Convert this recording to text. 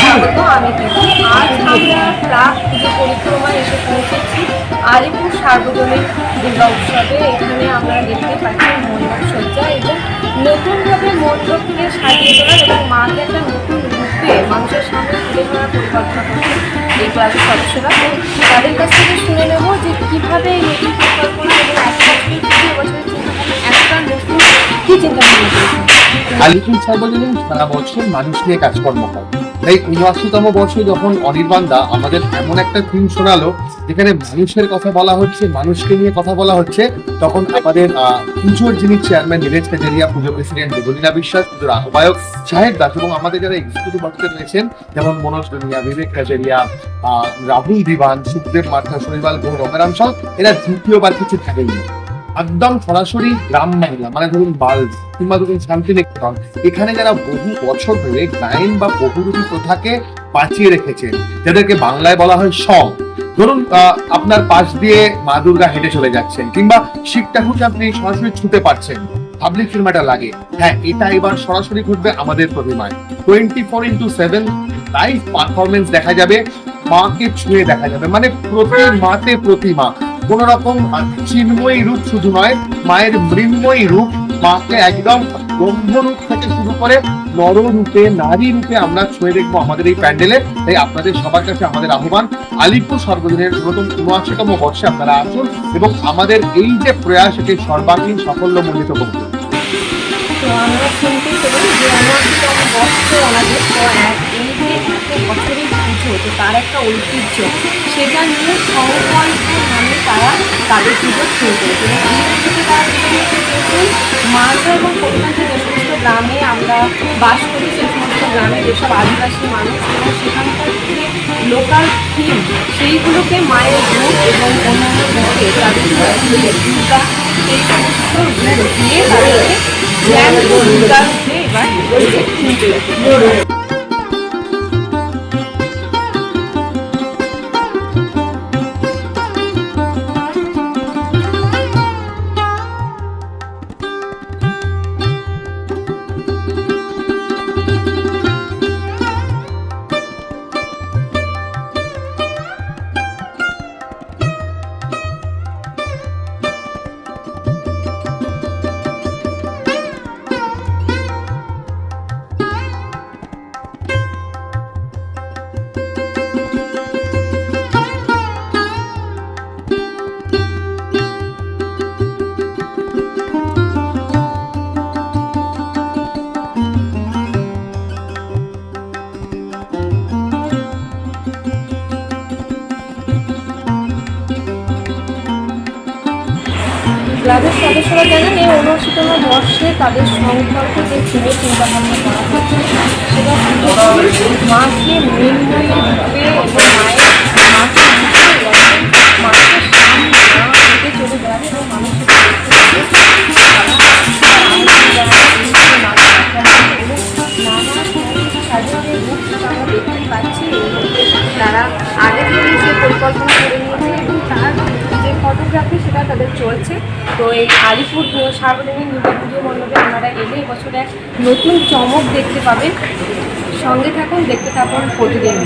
স্বাগত আমি দিদি আজ আমরা প্রাক পুজো পরিক্রমায় এসে পৌঁছেছি। সার্বজনীন দুর্গা উৎসবে এখানে আমরা দেখতে পাচ্ছি মণ্ডপ সজ্জা এবং নতুনভাবে মণ্ডপকে সাজিয়ে তোলা এবং মাকে একটা নতুন রূপে মানুষের সামনে তুলে ধরার পরিকল্পনা করছে এই ক্লাবের সদস্যরা তো কাছ থেকে শুনে নেব যে কীভাবে নতুন পরিকল্পনা এবং এক চিন্তা একটা নতুন, কী চিন্তা ভাবনা করেছেন? আলিপুর সার্বজনীন সারা বছর মানুষ নিয়ে কাজকর্ম করে তাই উনআশিতম বর্ষে যখন অনির্বাণ দা আমাদের এমন একটা থিম শোনালো, যেখানে মানুষের কথা বলা হচ্ছে, মানুষকে নিয়ে কথা বলা হচ্ছে, তখন আমাদের পুজোর যিনি চেয়ারম্যান নীলেশ কাজারিয়া, পুজো প্রেসিডেন্ট দেবলীনা বিশ্বাস, পুজোর আহ্বায়ক সাহেব দাস এবং আমাদের যারা এক্সিকিউটিভ অফিসার রয়েছেন, যেমন মনোজ দুনিয়া বিবেক কাজারিয়া রাহুল দিবান সুখদেব মার্থা শনিবাল গুহ, রমেরাম এরা দ্বিতীয়বার কিছু থাকেনি। একদম সরাসরি গ্রাম বাংলা মানে ধরুন বাল্ব কিংবা ধরুন শান্তিনিকেতন, এখানে যারা বহু বছর ধরে গায়ন বা বহুরূপী প্রথাকে বাঁচিয়ে রেখেছেন যাদেরকে বাংলায় বলা হয় সং, ধরুন আপনার পাশ দিয়ে মা দুর্গা হেঁটে চলে যাচ্ছেন, কিংবা শিব ঠাকুরকে আপনি সরাসরি ছুতে পারছেন পাবলিক সিনেমাটা লাগে। হ্যাঁ এটা এবার সরাসরি ঘটবে আমাদের প্রতিমায়। Twenty four into seven live performance দেখা যাবে, মাকে ছুঁয়ে দেখা যাবে মানে প্রতি মাতে প্রতিমা। কোন রকম চিন্ময়ী রূপ শুধু নয়, মায়ের মৃন্ময়ী রূপ মাকে একদম ব্রহ্মরূপ থেকে শুরু করে নররূপে নারী রূপে আমরা ছুঁয়ে দেখব আমাদের এই প্যান্ডেলে। তাই আপনাদের সবার কাছে আমাদের আহ্বান, আলিপুর সর্বজনীনের নতুন উনআশিতম বর্ষে আপনারা আসুন এবং আমাদের এই যে প্রয়াস, এটি সর্বাঙ্গীন সাফল্যমণ্ডিত করুন আমরা শুনতেই পেলাম যে অনাদিতম বস্ত্র অনাদিত একটা ঐতিহ্য। সেটা নিয়ে সংকল্প মানে তারা তাদের পুজো শুরু করেছে। এবং পুজোতে তারা মালদা এবং কলকাতা যে সমস্ত গ্রামে আমরা বাস করি, সেই সমস্ত গ্রামে যেসব আদিবাসী মানুষ, এবং সেখানকার লোকাল থিম সেইগুলোকে মায়ের রূপ এবং অন্যান্য রূপে তাদের দুর্গা সেই সমস্ত রূপ দিয়ে তাদেরকে জ্ঞান দুর্গা রূপে এবার ক্লাবের সদস্যরা জানান, এই অনুষ্ঠিতম বর্ষে তাদের সংকল্প যে থিমে চিন্তা ভাবনা করা হচ্ছে সেটা মাকে মায়ের মাকে মাকে চলে এবং তারা যে যে আগে থেকে সে পরিকল্পনা ফটোগ্রাফি সেটা তাদের চলছে। তো এই আলিপুর সার্বজনীন দুর্গা পুজো মণ্ডপে আপনারা এলে বছর এক নতুন চমক দেখতে পাবেন। সঙ্গে থাকুন, দেখতে থাকুন প্রতিদিন।